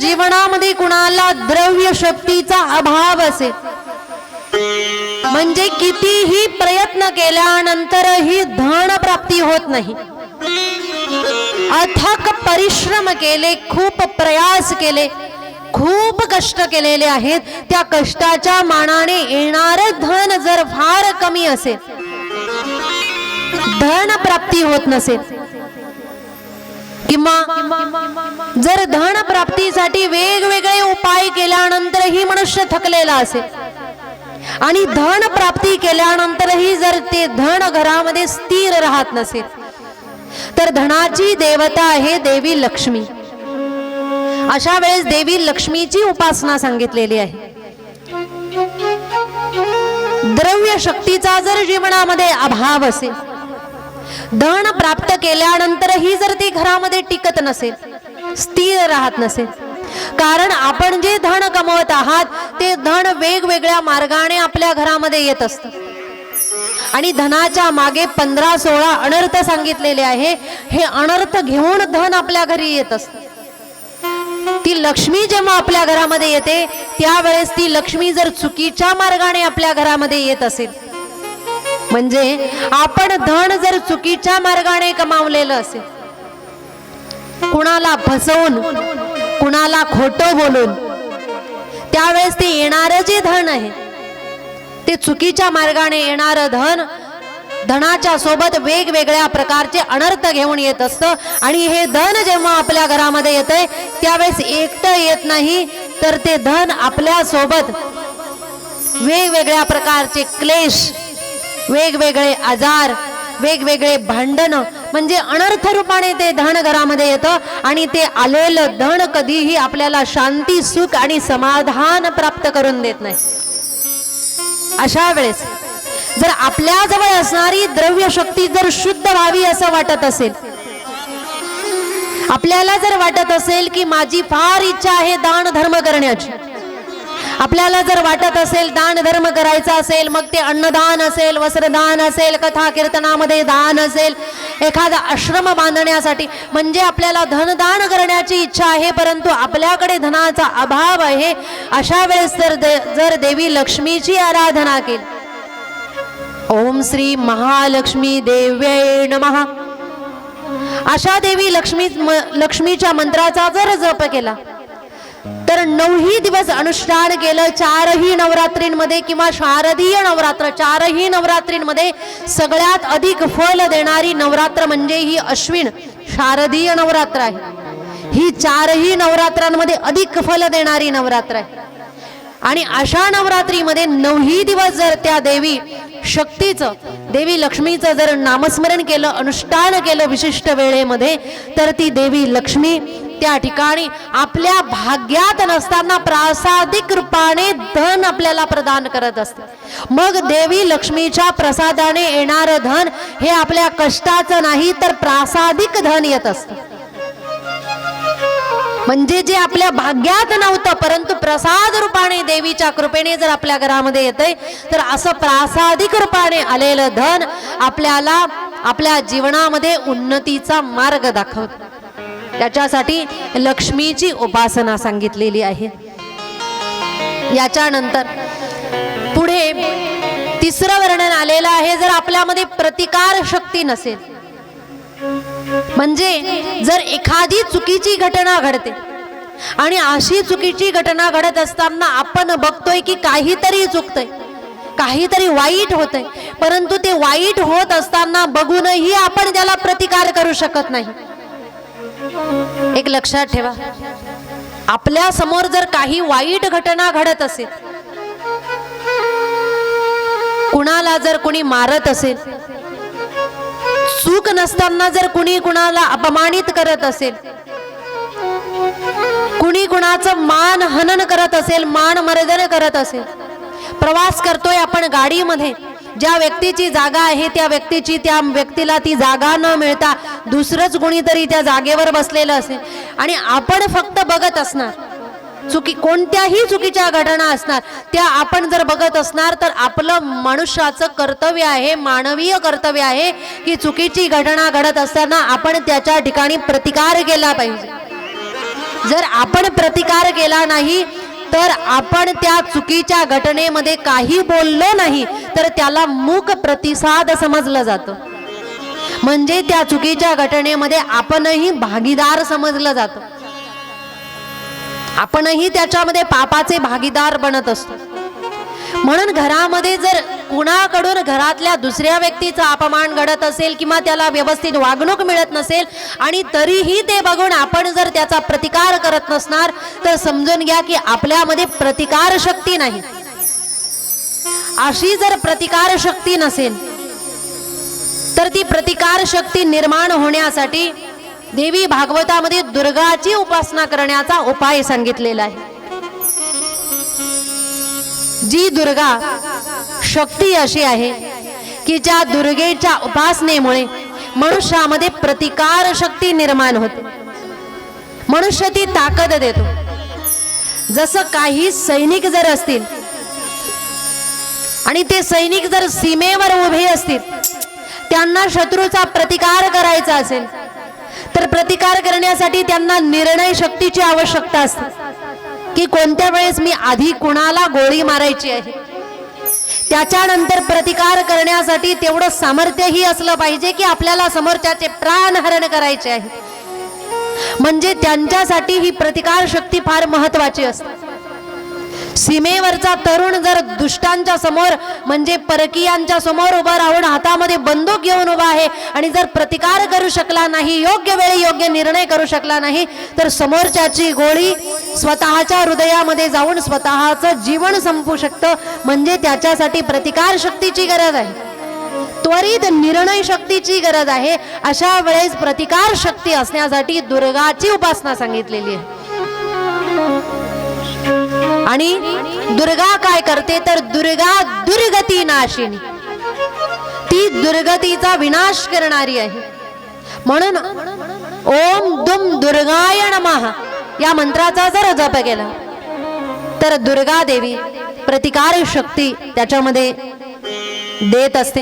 जीवनामध्ये कुणाला द्रव्य शक्तीचा अभाव असेल? म्हणजे कितीही प्रयत्न केल्यानंतरही धन प्राप्ती होत नाही. अथक परिश्रम केले खूप प्रयास केले खूप कष्ट केलेले आहेत. त्या कष्टाच्या मानाने येणार धन जर फार कमी असेल धन प्राप्ती होत नसेल किंवा जर धन प्राप्तीसाठी वेगवेगळे उपाय केल्यानंतरही मनुष्य थकलेला असेल. आणि धन प्राप्ती केल्यानंतरही जर ते धन घरामध्ये स्थिर राहत नसेल तर धनाची देवता आहे देवी लक्ष्मी. अशा वेळेस देवी लक्ष्मीची उपासना सांगितलेली आहे. द्रव्य शक्तीचा जर जीवनामध्ये अभाव असेल धन प्राप्त केल्यानंतरही जर ती घरामध्ये टिकत नसेल स्थिर राहत नसेल कारण आपण जे धन कमवत आहात ते धन वेगवेगळ्या मार्गाने आपल्या घरामध्ये येत असतं. आणि धनाच्या मागे पंधरा सोळा अनर्थ सांगितलेले आहे हे अनर्थ घेऊन धन आपल्या घरी येत असत. ती लक्ष्मी जेव्हा आपल्या घरामध्ये येते त्यावेळेस ती लक्ष्मी जर चुकीच्या मार्गाने आपल्या घरामध्ये येत असेल म्हणजे आपण धन जर चुकीच्या मार्गाने कमावलेलं असेल कुणाला फसवून कुणाला खोटं बोलून त्यावेळेस ते येणारं जे धन आहे ते चुकीच्या मार्गाने येणारं धन धनाच्या सोबत वेगवेगळ्या प्रकारचे अनर्थ घेऊन येत असतं. आणि हे धन जेव्हा आपल्या घरामध्ये येतंय त्यावेळेस एकटं येत नाही तर ते धन आपल्यासोबत वेगवेगळ्या प्रकारचे क्लेश वेगवेगळे आजार वेगवेगळे भांडण म्हणजे अनर्थ रूपाने ते धन घरामध्ये येतं आणि ते आलेलं धन कधीही आपल्याला शांती सुख आणि समाधान प्राप्त करून देत नाही. अशा वेळेस जर आपल्याजवळ असणारी द्रव्य शक्ती जर शुद्ध व्हावी असं वाटत असेल आपल्याला जर वाटत असेल की माझी फार इच्छा आहे दान धर्म करण्याची आपल्याला जर वाटत असेल दान धर्म करायचा असेल मग ते अन्नदान असेल वस्त्रदान असेल कथा कीर्तनामध्ये दान असेल एखादा आश्रम बांधण्यासाठी म्हणजे आपल्याला धनदान करण्याची इच्छा आहे परंतु आपल्याकडे धनाचा अभाव आहे अशा वेळेस जर दे, जर देवी लक्ष्मीची आराधना केली. ओम श्री महालक्ष्मी देव्यै नमः. अशा देवी लक्ष्मी म- लक्ष्मीच्या मंत्राचा जर जप केला तर नऊही दिवस अनुष्ठान केलं. चारही नवरात्रींमध्ये किंवा शारदीय नवरात्र चारही नवरात्रींमध्ये सगळ्यात अधिक फल देणारी नवरात्र म्हणजे ही अश्विन शारदीय नवरात्र आहे. ही चारही नवरात्रांमध्ये अधिक फल देणारी नवरात्र आहे. आणि अशा नवरात्रीमध्ये नऊही दिवस जर त्या देवी शक्तीचं देवी लक्ष्मीचं जर नामस्मरण केलं अनुष्ठान केलं विशिष्ट वेळेमध्ये तर ती देवी लक्ष्मी त्या ठिकाणी आपल्या भाग्यात नसताना प्रासादिक रूपाने धन आपल्याला प्रदान करत असते. मग देवी लक्ष्मीच्या प्रसादाने येणारं धन हे आपल्या कष्टाचं नाही तर प्रासादिक धन येत असतं. म्हणजे जे आपल्या भाग्यात नव्हतं परंतु प्रसाद रूपाने देवीच्या कृपेने जर आपल्या घरामध्ये येतंय तर असं प्रासादिक रूपाने आलेलं धन आपल्याला आपल्या जीवनामध्ये उन्नतीचा मार्ग दाखवत. त्याच्यासाठी लक्ष्मीची उपासना सांगितलेली आहे. याच्यानंतर पुढे तिसरं वर्णन आलेलं आहे जर आपल्यामध्ये प्रतिकार शक्ती नसेल म्हणजे जर एखादी चुकीची घटना घडते आणि अशी चुकीची घटना घडत असताना आपण बघतोय की काहीतरी चुकतंय काहीतरी वाईट होतंय परंतु ते वाईट होत असताना बघूनही आपण त्याला प्रतिकार करू शकत नाही. एक लक्षात ठेवा आपल्यासमोर जर काही वाईट घटना घडत असेल कुणाला जर कुणी मारत असेल चूक नसताना जर कुणी कुणाला अपमानित करत असेल कुणी कुणाचं मान हनन करत असेल मान मर्दन करत असेल प्रवास करतोय आपण गाडीमध्ये ज्या व्यक्तीची जागा आहे त्या व्यक्तीची त्या व्यक्तीला ती जागा न मिळता दुसरंच कुणीतरी त्या जागेवर बसलेलं असेल. आणि आपण फक्त बघत असणार चुकी कोणत्याही चुकीच्या घटना असणार त्या आपण जर बघत असणार तर आपलं मनुष्याचं कर्तव्य आहे मानवीय कर्तव्य आहे की चुकीची घटना घडत असताना आपण त्याच्या ठिकाणी प्रतिकार केला पाहिजे. जर आपण प्रतिकार केला नाही तर आपण त्या चुकीच्या घटनेमध्ये काही बोललो नाही तर त्याला मूक प्रतिसाद समजलं जातं. म्हणजे त्या चुकीच्या घटनेमध्ये आपणही भागीदार समजलं जातं. आपणही त्याच्यामध्ये पापाचे भागीदार बनत असतो. म्हणून घरामध्ये जर कुणाकडून घरातल्या दुसऱ्या व्यक्तीचा अपमान घडत असेल किंवा त्याला व्यवस्थित वागणूक मिळत नसेल आणि तरीही ते बघून आपण जर त्याचा प्रतिकार करत नसणार तर समजून घ्या की आपल्यामध्ये प्रतिकार शक्ती नाही. अशी जर प्रतिकार शक्ती नसेल तर ती प्रतिकार शक्ती निर्माण होण्यासाठी देवी भागवतामध्ये दुर्गाची उपासना करण्याचा उपाय सांगितलेला आहे. जी दुर्गा शक्ती अशी आहे की ज्या दुर्गेच्या उपासनेमुळे मनुष्यामध्ये प्रतिकार शक्ती निर्माण होते. मनुष्य ती ताकद देतो. जसं काही सैनिक जर असतील आणि ते सैनिक जर सीमेवर उभे असतील त्यांना शत्रूचा प्रतिकार करायचा असेल तर प्रतिकार करण्यासाठी त्यांना निर्णय शक्तीची आवश्यकता असते. की कोणत्या वेळेस मी आधी कुणाला गोळी मारायची आहे? त्याच्यानंतर प्रतिकार करण्यासाठी तेवढं सामर्थ्यही असलं पाहिजे की आपल्याला समोरच्याचे प्राणहरण करायचे आहे. म्हणजे त्यांच्यासाठी ही प्रतिकार शक्ती फार महत्वाची असते. सीमेवरचा तरुण जर दुष्टांच्या समोर म्हणजे परकीयांच्या समोर उभा राहून हातामध्ये बंदूक घेऊन उभा आहे आणि जर प्रतिकार करू शकला नाही योग्य वेळी योग्य निर्णय करू शकला नाही तर समोरच्याची गोळी स्वतःच्या हृदयामध्ये जाऊन स्वतःचं जीवन संपू शकतं. म्हणजे त्याच्यासाठी प्रतिकार शक्तीची गरज आहे. त्वरित निर्णय शक्तीची गरज आहे. अशा वेळेस प्रतिकार शक्ती असण्यासाठी दुर्गाची उपासना सांगितलेली आहे. आणि दुर्गा काय करते तर दुर्गा दुर्गती नाशिनी. ती दुर्गतीचा विनाश करणारी आहे. म्हणून ओम दुम दुर्गाय नमः या मंत्राचा जर जप केला तर दुर्गा देवी प्रतिकार शक्ती त्याच्यामध्ये देत असते.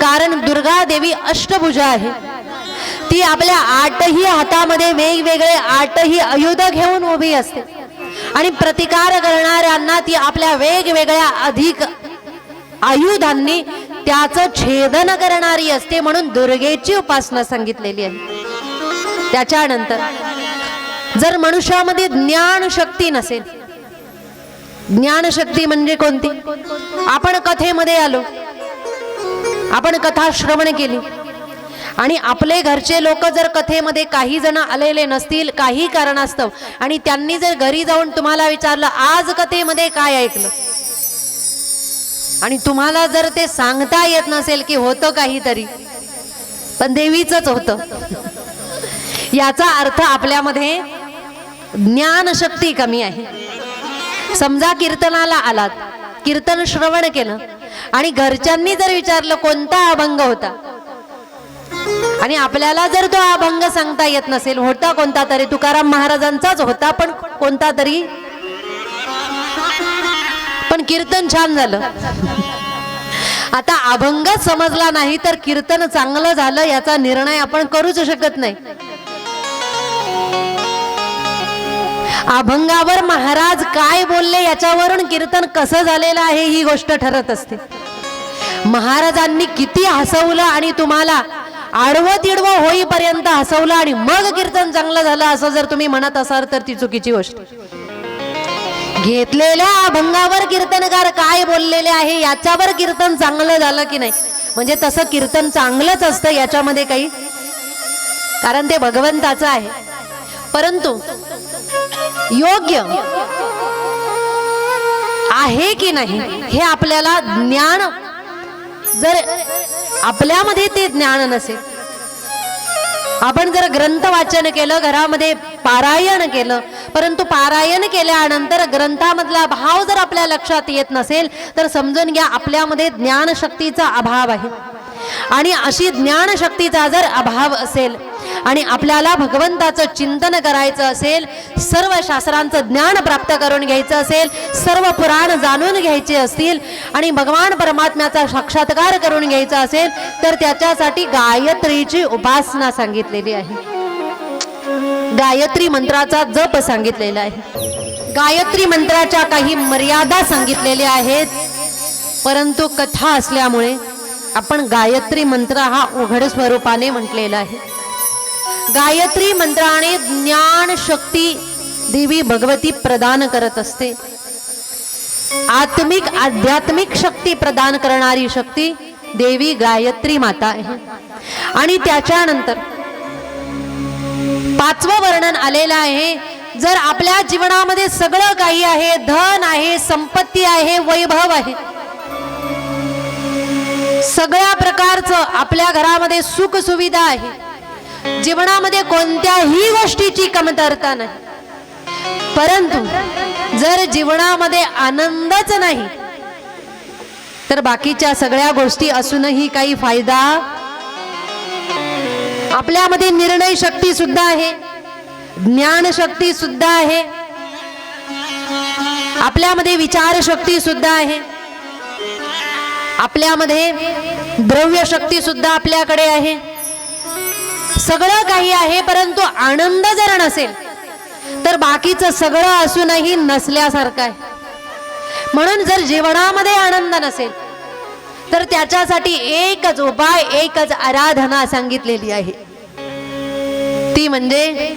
कारण दुर्गा देवी अष्टभुजा आहे. ती आपल्या आठही हातामध्ये वेगवेगळे आठही आयुध घेऊन उभी असते. आणि प्रतिकार करणाऱ्यांना ती आपल्या वेगवेगळ्या अधिक आयुधांनी त्याचं छेदन करणारी असते म्हणून दुर्गेची उपासना सांगितलेली आहे. त्याच्यानंतर जर मनुष्यामध्ये ज्ञान शक्ती नसेल ज्ञानशक्ती म्हणजे कोणती? आपण कथेमध्ये आलो आपण कथा श्रवण केली आणि आपले घरचे लोक जर कथेमध्ये काही जण आलेले नसतील काही कारणास्तव आणि त्यांनी जर घरी जाऊन तुम्हाला विचारलं आज कथेमध्ये काय ऐकलं? आणि तुम्हाला जर ते सांगता येत नसेल की होतं काहीतरी पण देवीच होतं. याचा अर्थ आपल्यामध्ये ज्ञानशक्ती कमी आहे. समजा कीर्तनाला आलात कीर्तन श्रवण केलं आणि घरच्यांनी जर विचारलं कोणता अभंग होता? आणि आपल्याला जर तो अभंग सांगता येत नसेल होता कोणता तरी तुकाराम महाराजांचाच होता पण कोणता तरी? पण कीर्तन छान झालं. आता अभंग समजला नाही तर कीर्तन चांगलं झालं याचा निर्णय आपण करूच शकत नाही. अभंगावर महाराज काय बोलले याच्यावरून कीर्तन कसं झालेलं आहे ही गोष्ट ठरत असते. महाराजांनी किती हसवलं आणि तुम्हाला आडवं तिडवं होईपर्यंत हसवलं आणि मग कीर्तन चांगलं झालं असं जर तुम्ही म्हणत असाल तर ती चुकीची गोष्ट. घेतलेल्या अभंगावर कीर्तनकार काय बोललेले आहे याच्यावर कीर्तन चांगलं झालं की नाही? म्हणजे तसं कीर्तन चांगलंच असतं याच्यामध्ये काही? कारण ते भगवंताचं आहे. परंतु योग्य आहे की नाही हे आपल्याला ज्ञान जर आपल्यामध्ये ते ज्ञान नसेल आपण जर ग्रंथ वाचन केलं घरामध्ये पारायण केलं परंतु पारायण केल्यानंतर ग्रंथामधला भाव जर आपल्या लक्षात येत नसेल तर समजून घ्या आपल्यामध्ये ज्ञानशक्तीचा अभाव आहे. आणि अशी ज्ञानशक्तीचा जर अभाव असेल आणि आपल्याला भगवंताचं चिंतन करायचं असेल सर्व शास्त्रांचं ज्ञान प्राप्त करून घ्यायचं असेल सर्व पुराण जाणून घ्यायचे असतील आणि भगवान परमात्म्याचा साक्षात्कार करून घ्यायचा असेल तर त्याच्यासाठी गायत्रीची उपासना सांगितलेली आहे. गायत्री मंत्राचा जप सांगितलेला आहे. गायत्री मंत्राच्या काही मर्यादा सांगितलेल्या आहेत परंतु कथा असल्यामुळे आपण गायत्री मंत्र हा उघड स्वरूपाने म्हटलेला आहे. गायत्री मंत्राने ज्ञान शक्ती देवी भगवती प्रदान करत असते. आत्मिक आध्यात्मिक शक्ती प्रदान करणारी शक्ती देवी गायत्री माता आहे. आणि त्याच्यानंतर पाचवं वर्णन आलेलं आहे जर आपल्या जीवनामध्ये सगळं काही आहे धन आहे संपत्ती आहे वैभव आहे सगळ्या प्रकारचं आपल्या घरामध्ये सुख सुविधा आहे जीवनामध्ये कोणत्याही गोष्टीची कमतरता नाही. परंतु जर जीवनामध्ये आनंदच नाही तर बाकीच्या सगळ्या गोष्टी असूनही काही फायदा आपल्यामध्ये निर्णय शक्ती सुद्धा आहे ज्ञान शक्ती सुद्धा आहे आपल्यामध्ये विचार शक्ती सुद्धा आहे आपल्यामध्ये द्रव्य शक्ती सुद्धा आपल्याकडे आहे. सगळं काही आहे परंतु आनंद जर नसेल तर बाकीचं सगळं असूनही नसल्यासारखं आहे. म्हणून जर जीवनामध्ये आनंद नसेल तर त्याच्यासाठी एकच उपाय एकच आराधना सांगितलेली आहे. ती म्हणजे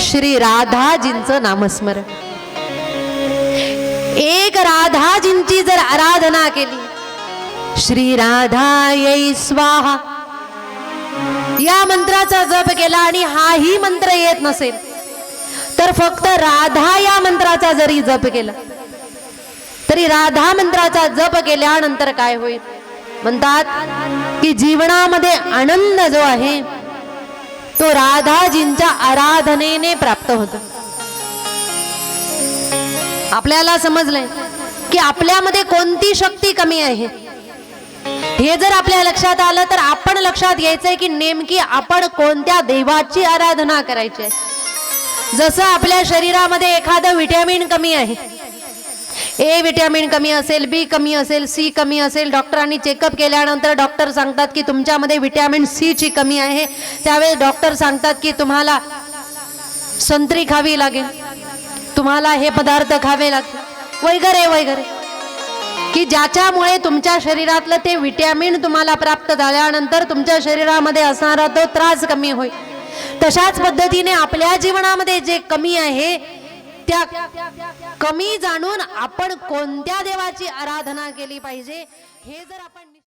श्री राधाजींचं नामस्मरण. एक राधाजींची जर आराधना केली श्री राधायै स्वाहा. या मंत्राचा जप केला आणि हाही मंत्र येत नसेल तर फक्त राधा या मंत्राचा जरी जप केला तरी राधा मंत्राचा जप केल्यानंतर काय होईल? म्हणतात की जीवनामध्ये आनंद जो आहे तो राधाजींच्या आराधनेने प्राप्त होतो. आपल्याला समजलंय की आपल्यामध्ये कोणती शक्ती कमी आहे? हे जर आपल्या लक्षात आलं तर आपण लक्षात घ्यायचंय की नेमकी आपण कोणत्या देवाची आराधना करायची आहे? जसं आपल्या शरीरामध्ये एखादं व्हिटॅमिन कमी आहे. ए व्हिटॅमिन कमी असेल बी कमी असेल सी कमी असेल डॉक्टरांनी चेकअप केल्यानंतर डॉक्टर सांगतात की तुमच्यामध्ये व्हिटॅमिन सी ची कमी आहे. त्यावेळेस डॉक्टर सांगतात की तुम्हाला संत्री खावी लागेल. तुम्हाला हे पदार्थ खावे लागतील. वगैरे वगैरे. की ज्याच्यामुळे तुमच्या शरीरातलं ते विटॅमिन तुम्हाला प्राप्त झाल्यानंतर तुमच्या शरीरामध्ये असणारा तो त्रास कमी होईल. तशाच पद्धतीने आपल्या जीवनामध्ये जे कमी आहे त्या कमी जाणून आपण कोणत्या देवाची आराधना केली पाहिजे हे जर आपण